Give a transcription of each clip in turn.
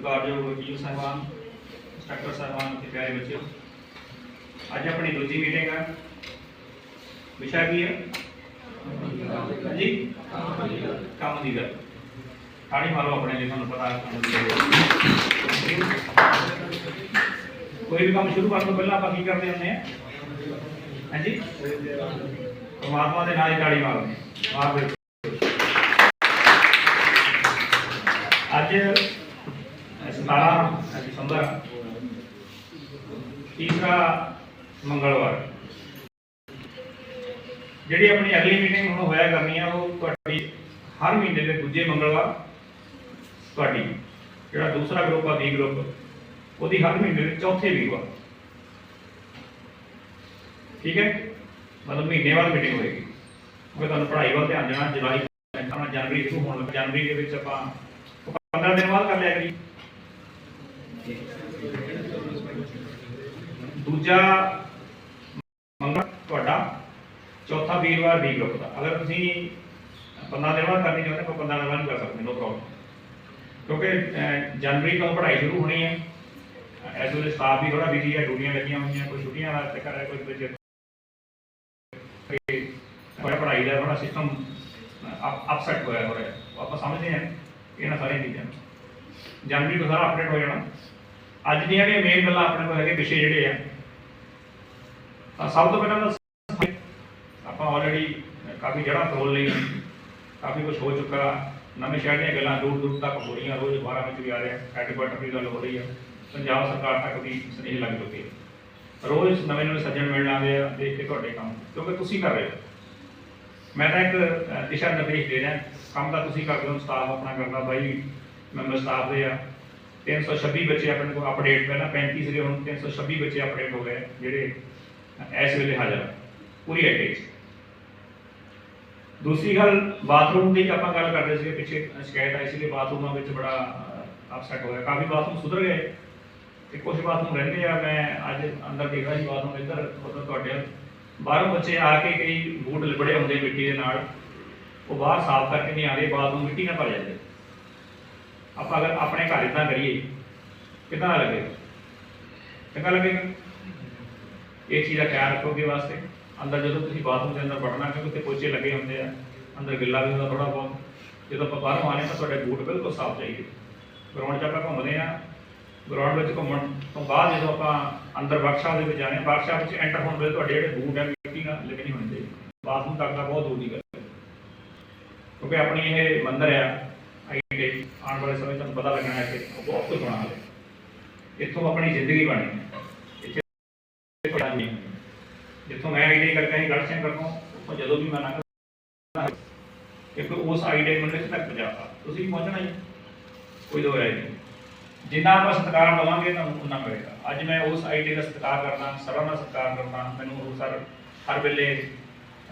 ਸਤਿਕਾਰਯੋਗ ਵਕੀਲ ਸਾਹਿਬਾਨ ਇੰਸਟ੍ਰਕਟਰ ਸਾਹਿਬਾਨ ਤੇ ਪਿਆਰੇ ਬੱਚਿਓ, ਅੱਜ ਆਪਣੀ ਦੂਜੀ ਮੀਟਿੰਗ ਹੈ ਵਿਸ਼ਾ ਕੀ ਹੈ? ਜੀ ਕੰਮ ਦੀ ਗੱਲ। ਤਾੜੀ ਮਾਰੋ ਆਪਣੇ ਲਈ, ਤੁਹਾਨੂੰ ਪਤਾ ਕੰਮ ਦੀ ਗੱਲ। ਕੋਈ ਵੀ ਕੰਮ ਸ਼ੁਰੂ ਕਰਨ ਤੋਂ ਪਹਿਲਾਂ ਆਪਾਂ ਕੀ ਕਰਦੇ ਹੁੰਦੇ ਆ? ਹਾਂਜੀ? ਪਰਮਾਤਮਾ ਦੇ ਨਾਲ ਹੀ ਤਾੜੀ ਮਾਰਦੇ ਮਾਰ ਦੇ। ਅੱਜ 17 ਦਸੰਬਰ ਤੀਸਰਾ ਮੰਗਲਵਾਰ। ਜਿਹੜੀ ਆਪਣੀ ਅਗਲੀ ਮੀਟਿੰਗ ਹੁਣ ਹੋਇਆ ਕਰਨੀ ਆ, ਉਹ ਤੁਹਾਡੀ ਹਰ ਮਹੀਨੇ ਦੇ ਦੂਜੇ ਮੰਗਲਵਾਰ ਤੁਹਾਡੀ, ਜਿਹੜਾ ਦੂਸਰਾ ਗਰੁੱਪ ਆ ਬੀ ਗਰੁੱਪ ਉਹਦੀ ਹਰ ਮਹੀਨੇ ਦੇ ਚੌਥੇ ਵੀਰਵਾਰ। ਠੀਕ ਹੈ? ਮਤਲਬ ਮਹੀਨੇ ਬਾਅਦ ਮੀਟਿੰਗ ਹੋਏਗੀ। ਮੈਂ ਤੁਹਾਨੂੰ ਪੜ੍ਹਾਈ ਵੱਲ ਧਿਆਨ ਦੇਣਾ, ਜੁਲਾਈ, ਜਨਵਰੀ ਸ਼ੁਰੂ ਹੋਣ ਲੱਗਾ, ਜਨਵਰੀ ਦੇ ਵਿੱਚ ਆਪਾਂ 15 ਦਿਨ ਬਾਅਦ ਕਰ ਲਿਆ ਕਰੀ ਦੂਜਾ ਮੰਗਲ ਤੁਹਾਡਾ, ਚੌਥਾ ਵੀਰਵਾਰ ਬੀ ਗਰੁੱਪ ਦਾ। ਅਗਰ ਤੁਸੀਂ 15 ਦਿਨ ਬਾਅਦ ਕਰਨੀ ਚਾਹੁੰਦੇ ਹੋ 15 ਦਿਨ ਬਾਅਦ ਕਰ ਸਕਦੇ ਨੋ ਪ੍ਰੋਬਲਮ ਕਿਉਂਕਿ ਜਨਵਰੀ ਤੋਂ ਪੜ੍ਹਾਈ ਸ਼ੁਰੂ ਹੋਣੀ ਹੈ। ਐਸ ਵੇਲੇ ਸਟਾਫ ਵੀ ਥੋੜਾ ਬਿਜ਼ੀ ਹੈ, ਡਿਊਟੀਆਂ ਲੱਗੀਆਂ ਹੋਈਆਂ, ਕੋਈ ਛੁੱਟੀਆਂ ਦਾ ਚੱਕਰ ਹੈ, ਕੋਈ ਬੱਚੇ ਪੜ੍ਹਾਈ ਦਾ ਥੋੜਾ ਸਿਸਟਮ ਅਪਸੈਟ ਹੋਇਆ ਹੋ ਰਿਹਾ ਆਪਾਂ ਸਮਝਦੇ ਹਾਂ ਇਹਨਾਂ ਸਾਰੀਆਂ ਚੀਜ਼ਾਂ ਨੂੰ। ਜਨਵਰੀ ਤੋਂ ਸਾਰਾ ਅਪਡੇਟ ਹੋ ਜਾਣਾ। ਅੱਜ ਦੀਆਂ ਜਿਹੜੀਆਂ ਮੇਨ ਗੱਲਾਂ ਆਪਣੇ ਕੋਲ ਹੈਗੇ ਵਿਸ਼ੇ ਜਿਹੜੇ ਆ, ਤਾਂ ਸਭ ਤੋਂ ਪਹਿਲਾਂ ਆਪਾਂ ਆਲਰੇਡੀ ਕਾਫੀ ਜੜ੍ਹਾਂ ਫਰੋਲ ਲਈ ਕਾਫੀ ਕੁਝ ਹੋ ਚੁੱਕਾ। ਨਵੇਂ ਸ਼ਹਿਰ ਦੀਆਂ ਗੱਲਾਂ ਦੂਰ ਦੂਰ ਤੱਕ ਹੋ ਰਹੀਆਂ, ਰੋਜ਼ ਅਖਬਾਰਾਂ ਵਿੱਚ ਵੀ ਆ ਰਿਹਾ ਹੈਡਕੁਆਟਰ ਦੀ ਗੱਲ ਹੋ ਰਹੀ ਹੈ ਪੰਜਾਬ ਸਰਕਾਰ ਤੱਕ ਵੀ ਸੁਨੇਹੇ ਲੱਗ ਚੁੱਕੇ ਆ। ਰੋਜ਼ ਨਵੇਂ ਨਵੇਂ ਸੱਜਣ ਮਿਲਣ ਆਉਂਦੇ ਆ, ਦੇਖ ਕੇ ਤੁਹਾਡੇ ਕੰਮ, ਕਿਉਂਕਿ ਤੁਸੀਂ ਕਰ ਰਹੇ ਹੋ। ਮੈਂ ਤਾਂ ਇੱਕ ਦਿਸ਼ਾ ਨਿਰਦੇਸ਼ ਦੇ ਰਿਹਾ, ਕੰਮ ਤਾਂ ਤੁਸੀਂ ਕਰਦੇ ਹੋ ਸਟਾਫ ਆਪਣਾ ਕਰਦਾ, ਬਾਈ ਮੈਂਬਰ ਸਟਾਫ ਦੇ ਆ। 326 ਬੱਚੇ ਆਪਣੇ ਕੋਲ ਅਪਡੇਟ ਪਹਿਲਾਂ 35 ਸੀਗੇ ਹੁਣ 326 ਬੱਚੇ ਅਪਡੇਟ ਹੋ ਗਏ ਜਿਹੜੇ ਇਸ ਵੇਲੇ ਹਾਜ਼ਰ ਆ, ਪੂਰੀ ਐਟੇਜ ਦੂਸਰੀ ਗੱਲ ਬਾਥਰੂਮ ਦੀ ਆਪਾਂ ਗੱਲ ਕਰਦੇ ਸੀਗੇ ਪਿੱਛੇ ਸ਼ਿਕਾਇਤ ਆਈ ਸੀ ਕਿ ਬਾਥਰੂਮਾਂ ਵਿੱਚ ਬੜਾ ਅਪਸੈਟ ਹੋ ਗਿਆ ਕਾਫੀ ਬਾਥਰੂਮ ਸੁਧਰ ਗਏ ਤੇ ਕੁਝ ਬਾਥਰੂਮ ਰਹਿੰਦੇ ਆ। ਮੈਂ ਅੱਜ ਅੰਦਰ ਦੇਖਦਾ ਸੀ ਬਾਥਰੂਮ ਇੱਧਰ ਮਤਲਬ ਤੁਹਾਡੇ ਬਾਹਰੋਂ ਬੱਚੇ ਆ ਕੇ ਕਈ ਬੂਟ ਲਿਬੜੇ ਹੁੰਦੇ ਮਿੱਟੀ ਦੇ ਨਾਲ। ਉਹ ਬਾਹਰ ਸਾਫ਼ ਕਰਕੇ ਨਹੀਂ ਆ ਰਹੇ ਬਾਥਰੂਮ ਮਿੱਟੀ ਨਾਲ ਭਰ ਜਾਂਦੇ। ਆਪਾਂ ਅਗਰ ਆਪਣੇ ਘਰ ਇਦਾਂ ਕਰੀਏ, ਕਿਦਾਂ ਲੱਗੇ? ਚੰਗਾ ਲੱਗੇਗਾ ਇਹ ਚੀਜ਼ ਦਾ ਖਿਆਲ ਰੱਖੋਗੇ ਵਾਸਤੇ? ਅੰਦਰ ਜਦੋਂ ਤੁਸੀਂ ਬਾਥਰੂਮ ਦੇ ਅੰਦਰ ਵੜਨਾ, ਕਿਉਂਕਿ ਉੱਤੇ ਪੋਚੇ ਲੱਗੇ ਹੁੰਦੇ ਆ, ਅੰਦਰ ਗਿੱਲਾ ਵੀ ਹੁੰਦਾ ਥੋੜਾ ਬਹੁਤ। ਜਦੋਂ ਆਪਾਂ ਬਾਹਰੋਂ ਆਨੇ ਤਾਂ ਤੁਹਾਡੇ ਬੂਟ ਬਿਲਕੁਲ ਸਾਫ਼ ਚਾਹੀਦੇ। ਗਰਾਊਂਡ 'ਚ ਆਪਾਂ ਘੁੰਮਦੇ ਆ ਗਰਾਊਂਡ ਵਿੱਚ ਘੁੰਮਣ ਤੋਂ ਬਾਅਦ ਜਦੋਂ ਆਪਾਂ ਅੰਦਰ ਵਰਕਸ਼ਾਪ ਦੇ ਵਿੱਚ ਜਾਣੇ ਵਰਕਸ਼ਾਪ ਵਿੱਚ ਐਂਟਰ ਹੋਣ ਵੇਲੇ ਤੁਹਾਡੇ ਜਿਹੜੇ ਬੂਟ ਆ, ਮਿੱਟੀ ਨਾਲ ਲੱਗੇ ਨਹੀਂ ਹੋਣੇ ਬਾਥਰੂਮ ਤੱਕ ਦਾ ਬਹੁਤ ਦੂਰ ਦੀ ਗੱਲ ਕਿਉਂਕਿ ਆਪਣੀ ਇਹ ਮੰਦਰ ਆ ਆਈਡੇ ਆਉਣ ਵਾਲੇ ਸਮੇਂ ਤੁਹਾਨੂੰ ਪਤਾ ਲੱਗਣਾ ਹੈ ਕਿ ਬਹੁਤ ਕੁਝ ਬਣਾ ਹੈ ਇੱਥੋਂ ਆਪਣੀ ਜ਼ਿੰਦਗੀ ਬਣੀ। ਇੱਥੇ ਕੋਈ ਨਹੀਂ ਜਿੱਥੋਂ ਮੈਂ ਆਈਡੀ ਕਰਕੇ ਆਈ ਗੜ ਸਿੰਘ ਕਰਦਾ ਉੱਥੋਂ ਜਦੋਂ ਵੀ ਮੈਂ ਲੰਘਦਾ ਕਿਉਂਕਿ ਉਸ ਆਈਡੀ ਮੰਡਲ ਤੱਕ ਪਹੁੰਚਾਤਾ ਤੁਸੀਂ ਵੀ ਪਹੁੰਚਣਾ ਹੀ ਕੋਈ ਦੋ ਰਾਏ ਨਹੀਂ। ਜਿੰਨਾ ਆਪਾਂ ਸਤਿਕਾਰ ਲਵਾਂਗੇ ਤੁਹਾਨੂੰ ਉਨਾ ਮਿਲੇਗਾ। ਅੱਜ ਮੈਂ ਉਸ ਆਈਡੀ ਦਾ ਸਤਿਕਾਰ ਕਰਨਾ, ਸਰਾਂ ਦਾ ਸਤਿਕਾਰ ਕਰਨਾ, ਮੈਨੂੰ ਉਹ ਸਰ ਹਰ ਵੇਲੇ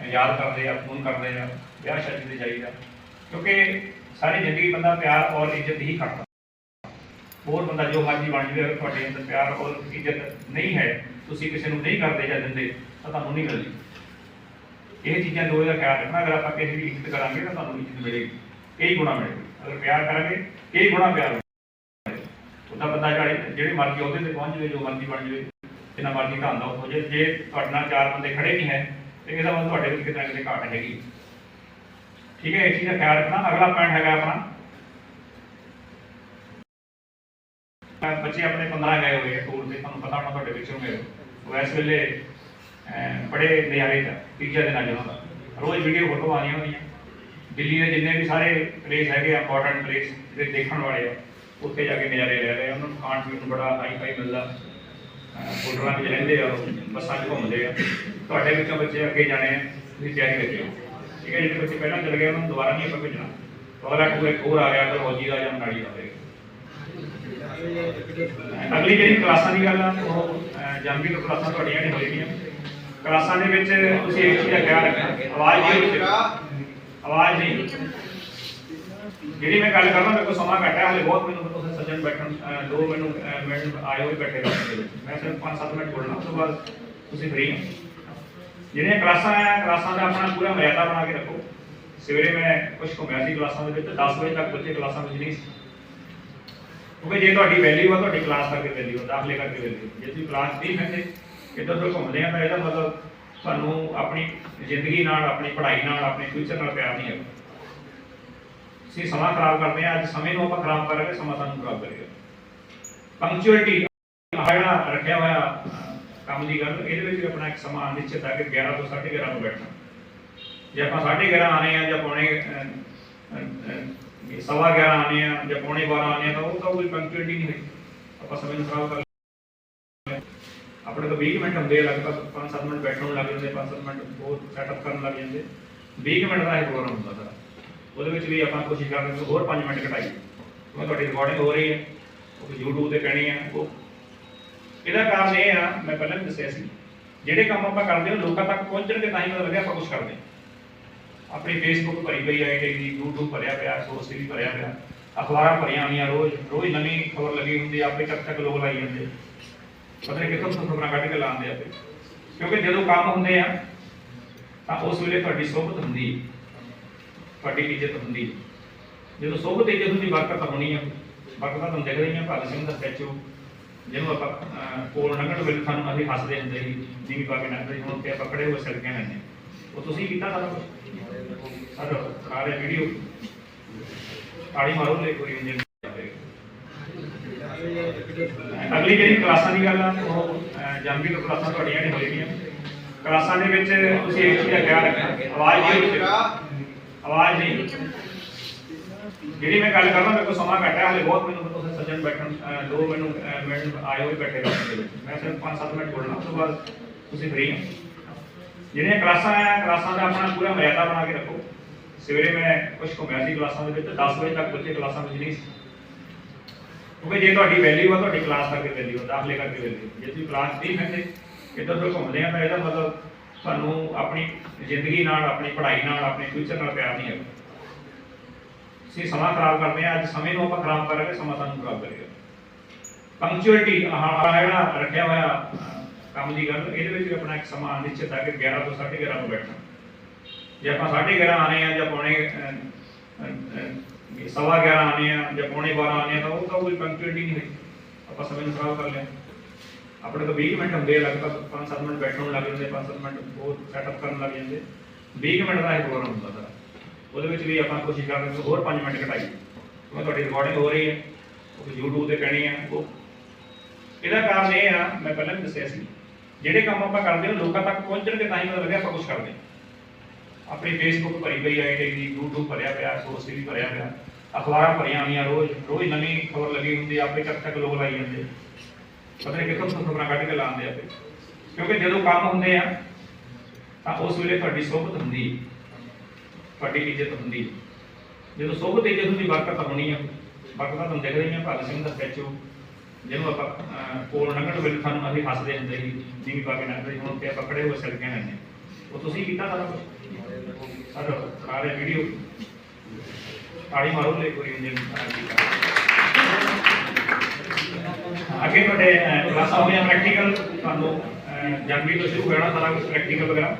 ਯਾਦ ਕਰਦੇ ਆ, ਫੋਨ ਕਰਦੇ ਆ, ਵਿਆਹ ਸ਼ਾਦੀ ਤੇ ਜਾਈਦਾ। ਕਿਉਂਕਿ ਸਾਰੀ ਜ਼ਿੰਦਗੀ ਬੰਦਾ ਪਿਆਰ ਔਰ ਇੱਜ਼ਤ ਹੀ ਕਰਦਾ। ਹੋਰ ਬੰਦਾ ਜੋ ਮਰਜ਼ੀ ਬਣ ਜਾਵੇ ਤੁਹਾਡੇ ਅੰਦਰ ਪਿਆਰ ਔਰ ਇੱਜ਼ਤ ਨਹੀਂ ਹੈ, ਤੁਸੀਂ ਕਿਸੇ ਨੂੰ ਨਹੀਂ ਕਰਦੇ ਜਾਂ ਦਿੰਦੇ, ਤਾਂ ਤੁਹਾਨੂੰ ਨਹੀਂ ਮਿਲਦੀ। ਇਹ ਚੀਜ਼ਾਂ ਦੋ ਦਾ ਖਿਆਲ ਰੱਖਣਾ, ਅਗਰ ਆਪਾਂ ਕਿਸੇ ਦੀ ਇੱਜ਼ਤ ਕਰਾਂਗੇ ਤਾਂ ਤੁਹਾਨੂੰ ਇੱਜ਼ਤ ਮਿਲੇਗੀ। ਕਈ ਗੁਣਾ ਮਿਲੇਗੀ। ਅਗਰ ਪਿਆਰ ਕਰਾਂਗੇ, ਕਈ ਗੁਣਾ ਪਿਆਰ ਮਿਲੇਗਾ ਉਹਦਾ ਬੰਦਾ ਜਿਹੜੇ ਜਿਹੜੇ ਮਰਜ਼ੀ ਉਹਦੇ ਤੇ ਪਹੁੰਚ ਜਾਵੇ, ਜੋ ਮਰਜ਼ੀ ਬਣ ਜਾਵੇ, ਜਿੰਨਾ ਮਰਜ਼ੀ ਧੰਦਾ ਹੋ ਜਾਏ ਜੇ ਤੁਹਾਡੇ ਨਾਲ ਚਾਰ ਬੰਦੇ ਖੜੇ ਨਹੀਂ ਹੈ, ਤੇ ਇਹਦਾ ਮਤਲਬ ਤੁਹਾਡੇ ਵਿੱਚ ਕਿਤੇ ਨਾ ਕਿਤੇ ਘਾਟ ਹੈਗੀ ਠੀਕ ਹੈ, ਇਸ ਚੀਜ਼ ਦਾ ਖਿਆਲ ਰੱਖਣਾ। ਅਗਲਾ ਪੁਆਇੰਟ ਹੈਗਾ ਆਪਣਾ। ਬੱਚੇ ਆਪਣੇ 15 ਗਏ ਹੋਏ ਆ ਟੂਰ ਤੇ, ਤੁਹਾਨੂੰ ਪਤਾ ਹੋਣਾ ਤੁਹਾਡੇ ਵਿੱਚ ਗਏ ਉਹ ਇਸ ਵੇਲੇ ਬੜੇ ਨਜ਼ਾਰੇ ਦਾ ਤੀਜਾ ਦਿਨ ਅੱਜ ਉਹਨਾਂ ਰੋਜ਼ ਵੀਡੀਓ ਫੋਟੋ ਆਉਂਦੀਆਂ ਹੁੰਦੀਆਂ ਦਿੱਲੀ ਦੇ ਜਿੰਨੇ ਵੀ ਸਾਰੇ ਪਲੇਸ ਹੈਗੇ ਆ ਇੰਪੋਰਟੈਂਟ ਪਲੇਸ ਜਿਹੜੇ ਦੇਖਣ ਵਾਲੇ ਆ, ਉੱਥੇ ਜਾ ਕੇ ਨਜ਼ਾਰੇ ਲੈ ਰਹੇ ਆ। ਉਹਨਾਂ ਨੂੰ ਖਾਣ ਪੀਣ ਨੂੰ ਬੜਾ ਹਾਈ ਫਾਈ ਮਿਲਦਾ। ਹੋਟਲਾਂ ਵਿੱਚ ਰਹਿੰਦੇ ਆ ਬੱਸਾਂ 'ਚ ਘੁੰਮਦੇ ਆ। ਤੁਹਾਡੇ ਵਿੱਚੋਂ ਬੱਚੇ ਅੱਗੇ ਜਾਣੇ ਆ, ਤੁਸੀਂ ਤਿਆਰੀ ਰੱਖਿਓ ਠੀਕ ਹੈ ਜਿਹੜੇ ਬੱਚੇ ਪਹਿਲਾਂ ਚਲੇ ਗਏ ਉਹਨਾਂ ਨੂੰ ਦੁਬਾਰਾ ਨਹੀਂ ਆਪਾਂ ਭੇਜਣਾ। ਅਗਲਾ ਟੂਰ ਇੱਕ ਹੋਰ ਆ ਗਿਆ ਤਾਂ ਫੌਜੀ ਦਾ ਜਾਂ ਮਨਾਲੀ ਦਾ ਹੋਵੇਗਾ ਅਗਲੀ ਜਿਹੜੀ ਕਲਾਸਾਂ ਦੀ ਗੱਲ ਆ ਉਹ ਅਹ, ਜਨਵਰੀ ਤੋਂ ਕਲਾਸਾਂ ਤੁਹਾਡੀਆਂ ਨਹੀਂ ਹੋਏਗੀਆਂ। ਕਲਾਸਾਂ ਦੇ ਵਿੱਚ ਤੁਸੀਂ ਇੱਕ ਚੀਜ਼ ਦਾ ਖਿਆਲ ਰੱਖਣਾ ਆਵਾਜ਼ ਨਹੀਂ ਵਿੱਚ ਆਵਾਜ਼ ਨਹੀਂ ਜਿਹੜੀ ਮੈਂ ਗੱਲ ਕਰਦਾ ਮੇਰੇ ਕੋਲ ਸਮਾਂ ਘੱਟ ਹੈ ਹਲੇ ਬਹੁਤ ਮੈਨੂੰ ਤੁਸੀਂ ਸੱਜਣ ਬੈਠਣ ਅਹ, ਦੋ ਮੈਨੂੰ ਅਹ, ਮਿੰਟ ਆਏ ਹੋਏ ਬੈਠੇ ਰਹੇ ਮੈਂ ਸਿਰਫ 5-7 ਮਿੰਟ ਬੋਲਣਾ ਉਸ ਤੋਂ ਬਾਅਦ ਤੁਸੀਂ ਫ੍ਰੀ ਹੋ। ਜਿਹੜੀਆਂ ਕਲਾਸਾਂ ਆ, ਕਲਾਸਾਂ ਦਾ ਆਪਣਾ ਪੂਰਾ ਮਰਿਆਦਾ ਬਣਾ ਕੇ ਰੱਖੋ। ਸਵੇਰੇ ਮੈਂ ਕੁਝ ਘੁੰਮਿਆ ਸੀ ਕਲਾਸਾਂ ਦੇ ਵਿੱਚ 10 ਵਜੇ ਤੱਕ ਬੱਚੇ ਕਲਾਸਾਂ ਵਿੱਚ ਨਹੀਂ ਸੀ। ਕਿਉਂਕਿ ਜੇ ਤੁਹਾਡੀ ਵੈਲਿਊ ਆ, ਤੁਹਾਡੀ ਕਲਾਸ ਕਰਕੇ ਵੈਲਿਊ ਆ, ਦਾਖਲੇ ਕਰਕੇ ਵੈਲਿਊ ਜੇ ਤੁਸੀਂ ਕਲਾਸ ਨਹੀਂ ਬੈਠੇ ਇੱਧਰ ਉੱਧਰ ਘੁੰਮਦੇ ਆ, ਤਾਂ ਇਹਦਾ ਮਤਲਬ ਤੁਹਾਨੂੰ ਆਪਣੀ ਜ਼ਿੰਦਗੀ ਨਾਲ, ਆਪਣੀ ਪੜ੍ਹਾਈ ਨਾਲ, ਆਪਣੇ ਫਿਊਚਰ ਨਾਲ ਪਿਆਰ ਨਹੀਂ ਹੈ ਅਸੀਂ ਸਮਾਂ ਖਰਾਬ ਕਰਦੇ ਆ, ਅੱਜ ਸਮੇਂ ਨੂੰ ਆਪਾਂ ਖਰਾਬ ਕਰ ਸਮਾਂ ਸਾਨੂੰ ਖਰਾਬ ਕਰੇਗਾ ਪੰਕਚੁਅਲਿਟੀ ਜਿਹੜਾ ਰੱਖਿਆ ਹੋਇਆ ਕੰਮ ਦੀ ਗੱਲ, ਇਹਦੇ ਵਿੱਚ ਵੀ ਆਪਣਾ ਇੱਕ ਸਮਾਂ ਨਿਸ਼ਚਿਤ ਹੈ ਕਿ 11 ਤੋਂ 11:30 ਨੂੰ ਬੈਠਣਾ। ਜੇ ਆਪਾਂ 11:30 ਆਨੇ ਆ, ਜਾਂ ਪੌਣੇ ਸਵਾ 11 ਆਨੇ ਆ, ਜਾਂ ਪੌਣੇ 12 ਆਨੇ ਆ, ਤਾਂ ਉਹ ਤਾਂ ਕੋਈ ਪੰਕਚੁਅਲਿਟੀ ਨਹੀਂ ਹੋਈ ਆਪਾਂ ਸਮੇਂ ਨੂੰ ਖਰਾਬ ਕਰ ਆਪਣੇ ਤੋਂ 20 ਮਿੰਟ ਹੁੰਦੇ ਆ, ਲਗਭਗ 5-7 ਮਿੰਟ ਬੈਠਣ ਲੱਗ ਜਾਂਦੇ 5-7 ਮਿੰਟ ਹੋਰ ਸੈਟਅਪ ਕਰਨ ਲੱਗ ਜਾਂਦੇ। 20 ਮਿੰਟ ਦਾ ਇਹ ਪ੍ਰੋਗਰਾਮ ਹੁੰਦਾ ਸਾਰਾ। ਉਹਦੇ ਵਿੱਚ ਵੀ ਆਪਾਂ ਕੋਸ਼ਿਸ਼ ਕਰਦੇ ਹਾਂ ਹੋਰ 5 ਮਿੰਟ ਘਟਾਈਏ। ਕਿਉਂਕਿ ਤੁਹਾਡੀ ਰਿਕਾਰਡਿੰਗ ਹੋ ਰਹੀ ਹੈ, ਉਹ YouTube ਤੇ ਕਹਿਣੀ ਹੈ, ਉਹ ਇਹਦਾ ਕਾਰਨ ਇਹ ਆ, ਮੈਂ ਪਹਿਲਾਂ ਵੀ ਦੱਸਿਆ ਸੀ, ਜਿਹੜੇ ਕੰਮ ਆਪਾਂ ਕਰਦੇ ਹਾਂ, ਲੋਕਾਂ ਤੱਕ ਪਹੁੰਚਣਗੇ ਤਾਂ ਹੀ ਪਤਾ ਲੱਗਿਆ ਆਪਾਂ ਕੁਝ ਕਰਦੇ ਆਪਣੀ Facebook ਭਰੀ ਪਈ ਹੈ ਤੇ YouTube ਭਰਿਆ ਪਿਆ ਸੋਰਸ ਵੀ ਭਰਿਆ ਪਿਆ, ਅਖਬਾਰਾਂ ਭਰੀਆਂ ਹੋਈਆਂ ਰੋਜ਼ ਰੋਜ਼ ਨਵੀਂ ਖਬਰ ਲੱਗੀ ਹੁੰਦੀ ਆਪੇ ਚੱਕ ਚੱਕ ਲੋਕ ਲਾਈ ਜਾਂਦੇ ਪਤਾ ਨਹੀਂ ਕਿੱਥੋਂ ਖਬਰਾਂ ਕੱਢ ਕੇ ਲਾਉਂਦੇ ਆਪੇ। ਕਿਉਂਕਿ ਜਦੋਂ ਕੰਮ ਹੁੰਦੇ ਆ, ਤਾਂ ਉਸ ਵੇਲੇ ਤੁਹਾਡੀ ਸੋਭਤ ਹੁੰਦੀ ਤੁਹਾਡੀ ਇੱਜ਼ਤ ਹੁੰਦੀ ਜਦੋਂ ਸੋਭਤ ਇੱਜ਼ਤ ਹੁੰਦੀ ਬਰਕਤ ਹੋਣੀ ਆ ਬਰਕਤਾਂ ਤੁਹਾਨੂੰ ਦਿਖ ਰਹੀਆਂ, ਭਗਤ ਸਿੰਘ ਦਾ ਸਟੈਚੂ ਜਿਹਨੂੰ ਆਪਾਂ ਕੋਲ ਲੰਘਣ ਵੇਲੇ ਸਾਨੂੰ ਅਸੀਂ ਹੱਸਦੇ ਹੁੰਦੇ ਸੀ, ਨੀਵੀਂ ਪਾ ਕੇ ਲੰਘਦੇ ਸੀ, ਹੁਣ ਤੇ ਆਪਾਂ ਹੋਏ ਸੜਕਾਂ ਲੈਂਦੇ ਉਹ ਤੁਸੀਂ ਕੀਤਾ ਸਾਰਾ ਕੁਝ ਸਾਰੇ ਵੀਡੀਓ ਤਾੜੀ ਮਾਰੋ ਲੈ ਕੋਈ ਇੰਜਨ ਅਗਲੀ ਜਿਹੜੀ ਕਲਾਸਾਂ ਦੀ ਗੱਲ ਆ, ਉਹ ਜਨਵਰੀ ਤੋਂ ਕਲਾਸਾਂ ਤੁਹਾਡੀਆਂ ਨਹੀਂ ਹੋਣਗੀਆਂ ਕਲਾਸਾਂ ਦੇ ਵਿੱਚ ਤੁਸੀਂ ਇੱਕ ਚੀਜ਼ ਦਾ ਖਿਆਲ ਰੱਖਣਾ, ਆਵਾਜ਼ ਨਹੀਂ ਹੋਣੀ ਆਵਾਜ਼ ਨਹੀਂ। ਜਿਹੜੀ ਮੈਂ ਗੱਲ ਕਰਦਾ, ਮੇਰੇ ਕੋਲ ਸਮਾਂ ਘੱਟ ਹੈ ਬਹੁਤ ਮੈਨੂੰ ਸੱਜਣ ਬੈਠਣ ਦੋ ਮੈਨੂੰ ਅਹ, ਆਏ ਹੋਏ ਬੈਠੇ ਰਹਿੰਦੇ ਨੇ ਮੈਂ ਸਿਰਫ 5-7 ਮਿੰਟ ਬੋਲਣਾ ਉਸ ਤੋਂ ਬਾਅਦ ਤੁਸੀਂ ਫ੍ਰੀ ਹੋ। ਜਿਹੜੀਆਂ ਕਲਾਸਾਂ ਆ ਕਲਾਸਾਂ ਦਾ ਆਪਣਾ ਪੂਰਾ ਮਰਿਆਦਾ ਬਣਾ ਕੇ ਰੱਖੋ। ਸਵੇਰੇ ਮੈਂ ਕੁਝ ਘੁੰਮਿਆ ਸੀ ਕਲਾਸਾਂ ਦੇ ਵਿੱਚ 10 ਵਜੇ ਤੱਕ ਬੱਚੇ ਕਲਾਸਾਂ ਵਿੱਚ ਨਹੀਂ ਸੀ। ਕਿਉਂਕਿ ਜੇ ਤੁਹਾਡੀ ਵੈਲਿਊ ਆ ਤੁਹਾਡੀ ਕਲਾਸ ਕਰਕੇ ਵੈਲਿਊ ਆ ਦਾਖਲੇ ਕਰਕੇ ਵੈਲਿਊ ਜੇ ਤੁਸੀਂ ਕਲਾਸ ਨਹੀਂ ਬੈਠੇ ਇੱਧਰ ਉੱਧਰ ਘੁੰਮਦੇ ਆ ਤਾਂ ਇਹਦਾ ਮਤਲਬ ਤੁਹਾਨੂੰ ਆਪਣੀ ਜ਼ਿੰਦਗੀ ਨਾਲ ਆਪਣੀ ਪੜ੍ਹਾਈ ਨਾਲ ਆਪਣੇ ਫਿਊਚਰ ਨਾਲ ਪਿਆਰ ਨਹੀਂ ਹੈ ਅਸੀਂ ਸਮਾਂ ਖਰਾਬ ਕਰਦੇ ਆ, ਅੱਜ ਸਮੇਂ ਨੂੰ ਆਪਾਂ ਖਰਾਬ ਕਰ ਸਮਾਂ ਸਾਨੂੰ ਖਰਾਬ ਕਰੇਗਾ ਪੰਕਚੁਅਲਿਟੀ ਜਿਹੜਾ ਰੱਖਿਆ ਹੋਇਆ ਕੰਮ ਦੀ ਗੱਲ, ਇਹਦੇ ਵਿੱਚ ਵੀ ਆਪਣਾ ਇੱਕ ਸਮਾਂ ਨਿਸ਼ਚਿਤ ਹੈ ਕਿ 11 ਤੋਂ 11:30 ਨੂੰ ਬੈਠਣਾ। ਜੇ ਆਪਾਂ 11:30 ਆਨੇ ਆ, ਜਾਂ ਪੌਣੇ ਸਵਾ 11 ਆਨੇ ਆ, ਜਾਂ ਪੌਣੇ 12 ਆਨੇ ਆ, ਤਾਂ ਉਹ ਤਾਂ ਕੋਈ ਪੰਕਚੁਅਲਿਟੀ ਨਹੀਂ ਹੋਈ। ਆਪਾਂ ਸਮੇਂ ਨੂੰ ਖਰਾਬ ਕਰ ਲਿਆ। ਆਪਣੇ ਤੋਂ 20 ਮਿੰਟ ਹੁੰਦੇ ਆ, ਲਗਭਗ 5-7 ਮਿੰਟ ਬੈਠਣ ਲੱਗ ਜਾਂਦੇ 5-7 ਮਿੰਟ ਉਹ ਸੈਟਅਪ ਕਰਨ ਲੱਗ ਜਾਂਦੇ। 20 ਮਿੰਟ ਦਾ ਇਹ ਪ੍ਰੋਗਰਾਮ ਹੁੰਦਾ ਸਾਰਾ। ਉਹਦੇ ਵਿੱਚ ਵੀ ਆਪਾਂ ਕੋਸ਼ਿਸ਼ ਕਰਦੇ ਕਿ ਹੋਰ 5 ਮਿੰਟ ਘਟਾਈਏ ਕਿਉਂਕਿ ਤੁਹਾਡੀ ਰਿਕਾਰਡਿੰਗ ਹੋ ਰਹੀ ਹੈ ਉਹ YouTube ਤੇ ਪੈਣੀ ਹੈ ਉਹ ਇਹਦਾ ਕਾਰਨ ਇਹ ਆ ਮੈਂ ਪਹਿਲਾਂ ਵੀ ਦੱਸਿਆ ਸੀ ਜਿਹੜੇ ਕੰਮ ਆਪਾਂ ਕਰਦੇ ਹਾਂ ਲੋਕਾਂ ਤੱਕ ਪਹੁੰਚਣਗੇ ਤਾਂ ਹੀ ਪਤਾ ਲੱਗਿਆ ਆਪਾਂ ਕੁਝ ਕਰਦੇ ਆਪਣੀ ਫੇਸਬੁੱਕ ਭਰੀ ਪਈ ਹੈ ਤੇ YouTube ਭਰਿਆ ਪਿਆ ਸੋਰਸ ਵੀ ਭਰਿਆ ਪਿਆ ਅਖਬਾਰਾਂ ਭਰੀਆਂ ਹੋਈਆਂ ਰੋਜ਼ ਰੋਜ਼ ਨਵੀਂ ਖਬਰ ਲੱਗੀ ਹੁੰਦੀ ਆ, ਆਪੇ ਚੱਕ ਤੱਕ ਲੋਕ ਲਾਈ ਜਾਂਦੇ ਪਤਾ ਨਹੀਂ ਕਿੱਥੋਂ ਖਬਰਾਂ ਕੱਢ ਕੇ ਲਾਉਂਦੇ ਆਪੇ। ਕਿਉਂਕਿ ਜਦੋਂ ਕੰਮ ਹੁੰਦੇ ਆ ਤਾਂ ਉਸ ਵੇਲੇ ਤੁਹਾਡੀ ਸੋਭਤ ਹੁੰਦੀ ਹੈ ਤੁਹਾਡੀ ਇੱਜ਼ਤ ਹੁੰਦੀ ਹੈ। ਜਦੋਂ ਸੋਭਤ ਇੱਜ਼ਤ ਹੁੰਦੀ ਬਰਕਤ ਹੋਣੀ ਆ। ਬਰਕਤਾਂ ਤੁਹਾਨੂੰ ਦਿਖ ਰਹੀਆਂ ਭਗਤ ਸਿੰਘ ਦਾ ਸਟੈਚੂ। ਜਿਹਨੂੰ ਆਪਾਂ ਅਹ, ਕੋਲ ਲੰਘਣ ਵੇਲੇ ਸਾਨੂੰ ਅਸੀਂ ਹੱਸਦੇ ਹੁੰਦੇ ਸੀ ਨੀਵੀਂ ਪਾ ਕੇ ਲੰਘਦੇ ਸੀ ਹੁਣ ਤੇ ਆਪਾਂ ਖੜੇ ਹੋਏ ਸੜਕਾਂ ਲੈਂਦੇ ਹਾਂ। ਉਹ ਤੁਸੀਂ ਕੀਤਾ ਸਾਰਾ ਕੁਝ ਸਾਡਾ ਸਾਰੇ ਵੀਡੀਓ ਤਾੜੀ ਮਾਰੋ ਲੈ ਕੋਈ ਇੰਜਨ ਅੱਗੇ ਤੁਹਾਡੇ ਅਹ, ਕਲਾਸਾਂ ਹੋਈਆਂ ਪ੍ਰੈਕਟੀਕਲ ਤੁਹਾਨੂੰ ਅਹ, ਜਨਵਰੀ ਤੋਂ ਸ਼ੁਰੂ ਹੋਣਾ ਸਾਰਾ ਕੁਝ ਪ੍ਰੈਕਟੀਕਲ ਵਗੈਰਾ।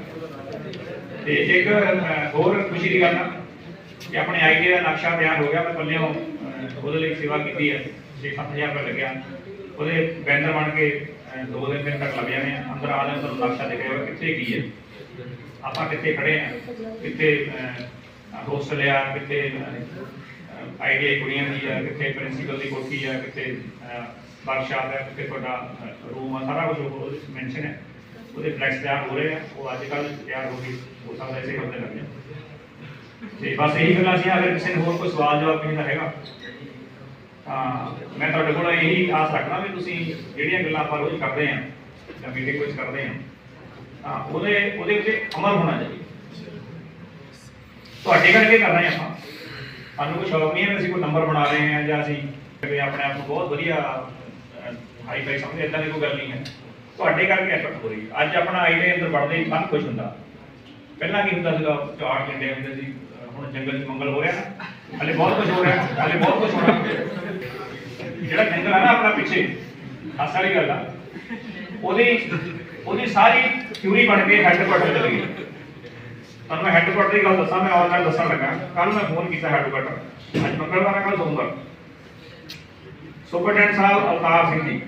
ਤੇ ਇੱਕ ਹੋਰ ਖੁਸ਼ੀ ਦੀ ਗੱਲ ਆ ਕਿ ਆਪਣੇ ਆਈਡੀ ਦਾ ਨਕਸ਼ਾ ਤਿਆਰ ਹੋ ਗਿਆ, ਮੈਂ ਪੱਲਿਓਂ ਉਹਦੇ ਲਈ ਸੇਵਾ ਕੀਤੀ ਹੈ 6-7000 ਰੁਪਏ ਲੱਗਿਆ। ਉਹਦੇ ਬੈਨਰ ਬਣ ਕੇ ਦੋ ਦਿਨ ਤਿੰਨ ਤੱਕ ਲੱਗ ਜਾਣੇ ਅੰਦਰ ਆ ਜਾਣ ਤੁਹਾਨੂੰ ਨਕਸ਼ਾ ਦਿਖੇਗਾ ਕਿੱਥੇ ਕੀ ਹੈ ਆਪਾਂ ਕਿੱਥੇ ਖੜੇ ਆ, ਕਿੱਥੇ ਹੋਸਟਲ ਆ ਕਿੱਥੇ ਆਈਡੀਆਈ ਕੁੜੀਆਂ ਦੀ ਆ, ਕਿੱਥੇ ਪ੍ਰਿੰਸੀਪਲ ਦੀ ਕੋਠੀ ਆ, ਕਿੱਥੇ ਵਰਕਸ਼ਾਪ ਹੈ ਕਿੱਥੇ ਤੁਹਾਡਾ ਰੂਮ ਆ, ਸਾਰਾ ਕੁਝ ਮੈਂਸ਼ਨ ਹੈ ਉਹਦੇ ਫਲੈਕਸ ਤਿਆਰ ਹੋ ਰਹੇ ਆ, ਉਹ ਅੱਜ ਕੱਲ੍ਹ ਤਿਆਰ ਹੋ ਗਈ ਹੋ ਸਕਦਾ ਇਸੇ ਹਫ਼ਤੇ ਲੱਗ ਜਾਏ ਤੇ ਬਸ ਇਹੀ ਗੱਲਾਂ ਸੀ, ਅਗਰ ਕਿਸੇ ਨੂੰ ਹੋਰ ਕੋਈ ਸਵਾਲ, ਜਵਾਬ ਕਿਸੇ ਦਾ ਹੈਗਾ, ਤਾਂ ਮੈਂ ਤੁਹਾਡੇ ਕੋਲ ਇਹੀ ਆਸ ਰੱਖਦਾ ਵੀ ਤੁਸੀਂ ਜਿਹੜੀਆਂ ਗੱਲਾਂ ਆਪਾਂ ਰੋਜ਼ ਕਰਦੇ ਆਂ ਜਾਂ ਮੀਟਿੰਗ ਵਿੱਚ ਕਰਦੇ ਆਂ ਤਾਂ ਉਹਦੇ ਉਹਦੇ ਉੱਤੇ ਅਮਲ ਹੋਣਾ ਚਾਹੀਦਾ। ਤੁਹਾਡੇ ਕਰਕੇ ਕਰ ਰਹੇ ਹਾਂ ਆਪਾਂ? ਸਾਨੂੰ ਕੋਈ ਸ਼ੌਕ ਨਹੀਂ ਹੈ ਕਿ ਅਸੀਂ ਕੋਈ ਨੰਬਰ ਬਣਾ ਰਹੇ ਹਾਂ ਜਾਂ ਅਸੀਂ ਕਿ ਆਪਣੇ ਆਪ ਨੂੰ ਬਹੁਤ ਵਧੀਆ ਹਾਈ ਫਾਈ ਸਮਝਦੇ ਇਦਾਂ ਦੀ ਕੋਈ ਗੱਲ ਨਹੀਂ ਹੈ। ਤੁਹਾਡੇ ਕਰਕੇ ਐਫਰਟ ਹੋ ਰਹੀ ਹੈ। ਅੱਜ ਆਪਣਾ ਆਈਡੀਆ ਅੰਦਰ ਵੜਦੇ ਹੀ ਮਨ ਖੁਸ਼ ਹੁੰਦਾ। ਪਹਿਲਾਂ ਕੀ ਹੁੰਦਾ ਸੀਗਾ, ਝਾੜ ਕਿੰਡੇ ਹੁੰਦੇ ਸੀ। ਹੁਣ ਜੰਗਲ 'ਚ ਮੰਗਲ ਹੋ ਰਿਹਾ ਹਲੇ ਬਹੁਤ ਕੁਝ ਹੋ ਰਿਹਾ। ਹਲੇ ਬਹੁਤ ਕੁਝ ਹੋਣਾ। ਜਿਹੜਾ ਜੰਗਲ ਆ ਨਾ ਆਪਣਾ ਪਿੱਛੇ, ਹਾਸ ਵਾਲੀ ਗੱਲ ਆ। ਉਹਦੀ ਉਹਦੀ ਸਾਰੀ ਥਿਊਰੀ ਬਣ ਕੇ ਹੈੱਡਕੁਆਟਰ ਚਲੀ ਗਈ। ਤੁਹਾਨੂੰ ਮੈਂ ਹੈੱਡਕੁਆਟਰ ਦੀ ਗੱਲ ਦੱਸਾਂ, ਮੈਂ ਔਰ ਨਾਲ ਦੱਸਣ ਲੱਗਾ। ਕੱਲ ਮੈਂ ਫੋਨ ਕੀਤਾ ਹੈੱਡਕੁਆਟਰ ਅੱਜ ਮੰਗਲਵਾਰ ਹੈ ਕੱਲ ਸੋਮਵਾਰ। ਸੁਪਰਡੈਂਟ ਸਾਹਿਬ ਅਵਤਾਰ ਸਿੰਘ ਜੀ।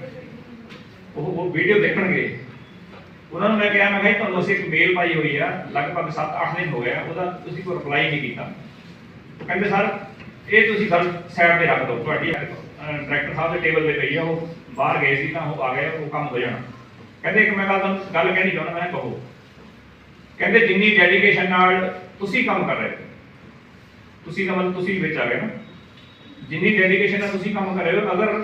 ਉਹ ਉਹ ਵੀਡੀਓ ਦੇਖਣਗੇ। ਉਹਨਾਂ ਨੂੰ ਮੈਂ ਕਿਹਾ ਮੈਂ ਕਿਹਾ ਜੀ, ਤੁਹਾਨੂੰ ਅਸੀਂ ਇੱਕ ਮੇਲ ਪਾਈ ਹੋਈ ਆ, ਲਗਭਗ 7-8 ਦਿਨ ਹੋ ਗਿਆ ਉਹਦਾ ਤੁਸੀਂ ਕੋਈ ਰਿਪਲਾਈ ਨਹੀਂ ਕੀਤਾ। ਕਹਿੰਦੇ, ਸਰ, ਇਹ ਤੁਸੀਂ ਗੱਲ ਸਾਈਡ ਤੇ ਰੱਖ ਦਿਓ, ਤੁਹਾਡੀ ਡਾਇਰੈਕਟਰ ਸਾਹਿਬ ਦੇ ਟੇਬਲ ਤੇ ਪਈ ਆ, ਉਹ ਬਾਹਰ ਗਏ ਸੀ ਤਾਂ ਉਹ ਆ ਗਏ, ਉਹ ਕੰਮ ਹੋ ਜਾਣਾ। ਕਹਿੰਦੇ, ਇੱਕ ਮੈਂ ਗੱਲ ਤੁਹਾਨੂੰ, ਗੱਲ ਕਹਿਣੀ ਚਾਹੁੰਦਾ, ਮੈਂ ਕਹੋ। ਕਹਿੰਦੇ, ਜਿੰਨੀ ਡੈਡੀਕੇਸ਼ਨ ਨਾਲ ਤੁਸੀਂ ਕੰਮ ਕਰ ਰਹੇ ਹੋ, ਤੁਸੀਂ ਦਾ ਮਤਲਬ ਤੁਸੀਂ ਵਿੱਚ ਆ ਗਏ ਨਾ। ਜਿੰਨੀ ਡੈਡੀਕੇਸ਼ਨ ਨਾਲ ਤੁਸੀਂ ਕੰਮ ਕਰ ਰਹੇ ਹੋ, ਅਗਰ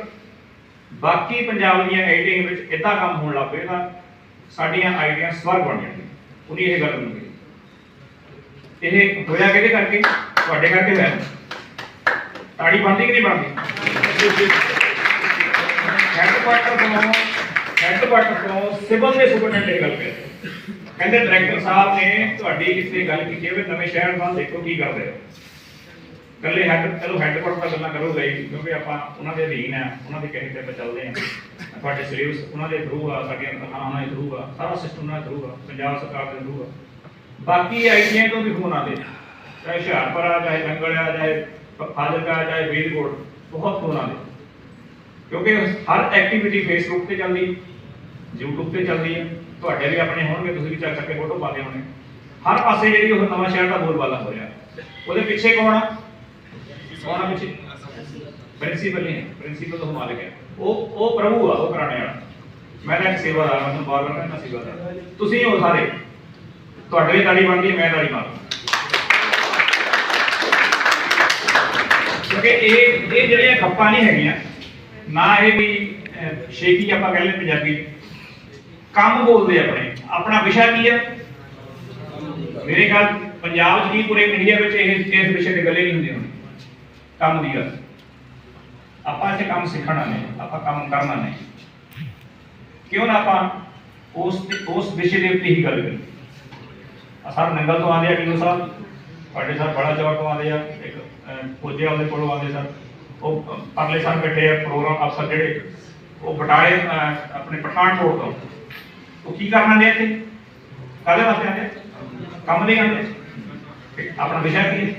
ਬਾਕੀ ਪੰਜਾਬ ਦੀਆਂ ਆਈਟੀਆਂ ਵਿੱਚ ਇਦਾਂ ਕੰਮ ਹੋਣ ਲੱਗ ਪਏ ਤਾਂ ਸਾਡੀਆਂ ਆਈਡੀਆਂ ਸਵਰਗ ਬਣ ਜਾਣਗੀਆਂ। ਉਹਨੇ ਇਹ ਗੱਲ ਮੈਨੂੰ ਕਹੀ ਇਹ ਹੋਇਆ ਕਿਹਦੇ ਕਰਕੇ? ਤੁਹਾਡੇ ਕਰਕੇ ਹੋਇਆ। ਤਾੜੀ ਬਣਦੀ ਕਿ ਨਹੀਂ ਬਣਦੀ? ਹੈੱਡਕੁਆਟਰ ਤੋਂ ਹੈੱਡਕੁਆਟਰ ਤੋਂ ਸਿਵਲ ਦੇ ਸੁਪਰਡੈਂਟ ਇਹ ਗੱਲ ਕਰਦੇ ਕਹਿੰਦੇ ਡਾਇਰੈਕਟਰ ਸਾਹਿਬ ਨੇ ਤੁਹਾਡੀ ਕਿਸੇ ਗੱਲ ਕੀਤੀ ਵੀ ਨਵੇਂ ਸ਼ਹਿਰ ਵੱਲ ਦੇਖੋ ਕੀ ਕਰਦੇ ਹੋ ਕੱਲੇ ਹੈੱਡ ਚਲੋ ਹੈੱਡਕੁਆਟਰ ਦਾ ਗੱਲਾਂ ਕਰੋਗੇ ਹੀ ਕਿਉਂਕਿ ਆਪਾਂ ਉਹਨਾਂ ਦੇ ਅਧੀਨ ਆ, ਉਹਨਾਂ ਦੇ ਕਹੇ ਤੇ ਆਪਾਂ ਚੱਲਦੇ ਆ ਤੁਹਾਡੇ ਸਿਲੇਬਸ ਉਹਨਾਂ ਦੇ ਥਰੂ ਆ, ਸਾਡੀਆਂ ਤਨਖਾਹਾਂ ਦੇ ਥਰੂ ਆ, ਸਾਰਾ ਸਿਸਟਮ ਉਹਨਾਂ ਦੇ ਥਰੂ ਆ, ਪੰਜਾਬ ਸਰਕਾਰ ਦੇ ਥਰੂ ਆ। ਬਾਕੀ ਆਈਟੀਆਂ ਤੋਂ ਵੀ ਫੋਨ ਆਉਂਦੇ ਚਾਹੇ ਹੁਸ਼ਿਆਰਪੁਰ ਆ, ਚਾਹੇ ਜੰਗਲ ਆ, ਚਾਹੇ ਫਾਜ਼ਿਲਕਾ ਆ, ਚਾਹੇ ਫਰੀਦਕੋਟ, ਬਹੁਤ ਫੋਨ ਆਉਂਦੇ ਕਿਉਂਕਿ ਹਰ ਐਕਟੀਵਿਟੀ ਫੇਸਬੁੱਕ ਤੇ ਚੱਲਦੀ, YouTube ਤੇ ਚੱਲਦੀ ਹੈ ਤੁਹਾਡੇ ਵੀ ਆਪਣੇ ਹੋਣਗੇ, ਤੁਸੀਂ ਵੀ ਚੱਕ ਚੱਕ ਫੋਟੋ ਪਾਉਂਦੇ ਹੋਣੇ ਹਰ ਪਾਸੇ ਜਿਹੜੀ ਉਹ ਨਵਾਂ ਸ਼ਹਿਰ ਦਾ ਬੋਲਬਾਲਾ ਹੋ ਰਿਹਾ। ਉਹਦੇ ਪਿੱਛੇ ਕੌਣ ਆ? ਕੌਣ ਆ ਪ੍ਰਿੰਸੀਪਲ ਨਹੀਂ ਪ੍ਰਿੰਸੀਪਲ ਤੋਂ ਮਾਲਕ ਹੈ। ਉਹ ਉਹ ਪ੍ਰਭੂ ਆ ਉਹ ਕਰਾਣੇ ਵਾਲਾ। ਮੈਂ ਤਾਂ ਇੱਕ ਸੇਵਾਦਾਰ ਹਾਂ ਤੁਹਾਨੂੰ ਬਾਰ ਬਾਰ ਕਹਿੰਦਾ ਸੇਵਾਦਾਰ ਤੁਸੀਂ ਹੋ ਸਾਰੇ। ਤੁਹਾਡੇ ਲਈ ਤਾੜੀ ਬਣਦੀ ਹੈ ਮੈਂ ਤਾੜੀ ਮਾਰਾਂ। ਕਿਉਂਕਿ ਇਹ ਇਹ ਜਿਹੜੀਆਂ ਖੱਪਾਂ ਨਹੀਂ ਹੈਗੀਆਂ ਨਾ ਇਹ ਵੀ ਅਹ, ਸ਼ੇਕੀ ਆਪਾਂ ਕਹਿੰਦੇ ਪੰਜਾਬੀ। ਕੰਮ ਬੋਲਦੇ ਆਪਣੇ। ਆਪਣਾ ਵਿਸ਼ਾ ਕੀ ਹੈ ਮੇਰੇ ਖਿਆਲ ਪੰਜਾਬ 'ਚ ਕੀ ਪੂਰੇ ਇੰਡੀਆ ਵਿੱਚ ਇਹ ਇਸ ਵਿਸ਼ੇ ਤੇ ਗੱਲੇ ਨਹੀਂ ਹੁੰਦੇ ਕੰਮ ਦੀ ਗੱਲ ਆਪਾਂ ਇੱਥੇ ਕੰਮ ਸਿੱਖਣਾ ਨਹੀਂ ਆਪਾਂ ਕੰਮ ਕਰਨਾ ਨਹੀਂ। ਕਿਉਂ ਨਾ ਆਪਾਂ ਉਸ ਉਸ ਵਿਸ਼ੇ ਦੇ ਉੱਤੇ ਹੀ ਗੱਲ ਕਰੀਏ। ਆ ਨੰਗਲ ਤੋਂ ਆਉਂਦੇ ਆ ਕਿਲੋ ਸਾਹਿਬ? ਤੁਹਾਡੇ ਸਰ ਬੜਾ ਚੌਕ ਤੋਂ ਆਉਂਦੇ ਆ। ਇੱਕ ਅਹ, ਵਾਲੇ ਕੋਲੋਂ ਆਉਂਦੇ ਸਰ। ਉਹ ਪਰਲੇ ਸਰ ਬੈਠੇ ਆ ਪ੍ਰੋਗਰਾਮ ਅਫਸਰ ਜਿਹੜੇ ਉਹ ਬਟਾਲੇ ਆਪਣੇ ਪਠਾਨਕੋਟ ਤੋਂ। ਉਹ ਕੀ ਕਰਨ ਆਉਂਦੇ ਇੱਥੇ? ਕਾਹਦੇ ਵਾਸਤੇ ਆਉਂਦੇ ਕੰਮ ਲਈ ਆਉਂਦੇ ਆਪਣਾ ਵਿਸ਼ਾ ਕੀ ਹੈ?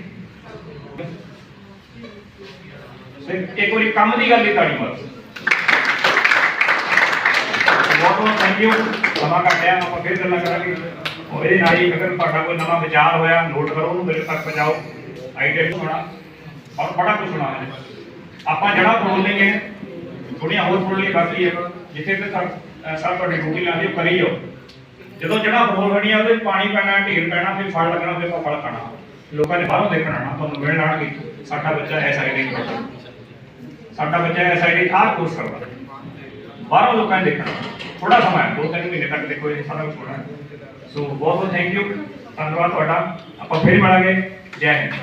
ਇੱਕ ਵਾਰੀ ਕੰਮ ਦੀ ਗੱਲ ਹੀ ਤਾੜੀ ਮਾਰੋ। ਬਹੁਤ ਬਹੁਤ ਥੈਂਕ ਯੂ ਸਮਾਂ ਘਟਿਆ ਆਪਾਂ ਫਿਰ ਗੱਲਾਂ ਕਰਾਂਗੇ। ਉਹ ਇਹਦੇ ਨਾਲ ਹੀ ਅਗਰ ਤੁਹਾਡਾ ਕੋਈ ਨਵਾਂ ਵਿਚਾਰ ਹੋਇਆ ਨੋਟ ਕਰੋ ਉਹਨੂੰ ਮੇਰੇ ਤੱਕ ਪਹੁੰਚਾਓ। ਆਈਡੀਆ ਹੋਣਾ? ਔਰ ਬੜਾ ਕੁਝ ਹੋਣਾ ਹੈ। ਆਪਾਂ ਜਿਹੜਾ ਬੋਲ ਲਈਏ ਥੋੜੀਆਂ ਹੋਰ ਬੋਲ ਲਈ ਬਾਕੀ ਹੈ। ਜਿੱਥੇ ਤੇ ਸਰ ਤੁਹਾਡੀ ਡਿਊਟੀ ਲਾਉਂਦੀ ਉਹ ਕਰੀ ਜਾਓ। ਜਦੋਂ ਜਿਹੜਾ ਬੋਲ ਹੋਣੀ ਆ ਉਹਦੇ ਪਾਣੀ ਪੈਣਾ, ਢੇਰ ਪੈਣਾ, ਫਿਰ ਫਲ ਲੱਗਣਾ ਫਿਰ ਆਪਾਂ ਫਲ ਖਾਣਾ ਲੋਕਾਂ ਨੇ ਬਾਹਰੋਂ ਦੇਖਣਾ ਨਾ ਤੁਹਾਨੂੰ ਮਿਲਣ ਆਣਗੇ ਸਾਡਾ ਬੱਚਾ ਐਸ ਆਈ ਡੀ ਕਰਦਾ ਸਾਡਾ ਬੱਚਾ ਐਸ ਆਈ ਡੀ ਆਹ ਕੋਰਸ ਕਰਦਾ। ਬਾਹਰੋਂ ਲੋਕਾਂ ਨੇ ਦੇਖਣਾ। ਥੋੜਾ ਸਮਾਂ ਹੈ ਦੋ ਤਿੰਨ ਮਹੀਨੇ ਤੱਕ ਦੇਖੋ, ਇਹ ਸਾਰਾ ਕੁਝ ਹੋਣਾ ਸੋ ਬਹੁਤ ਬਹੁਤ ਥੈਂਕ ਯੂ ਧੰਨਵਾਦ ਤੁਹਾਡਾ। ਆਪਾਂ ਫਿਰ ਮਿਲਾਂਗੇ। ਜੈ ਹਿੰਦ।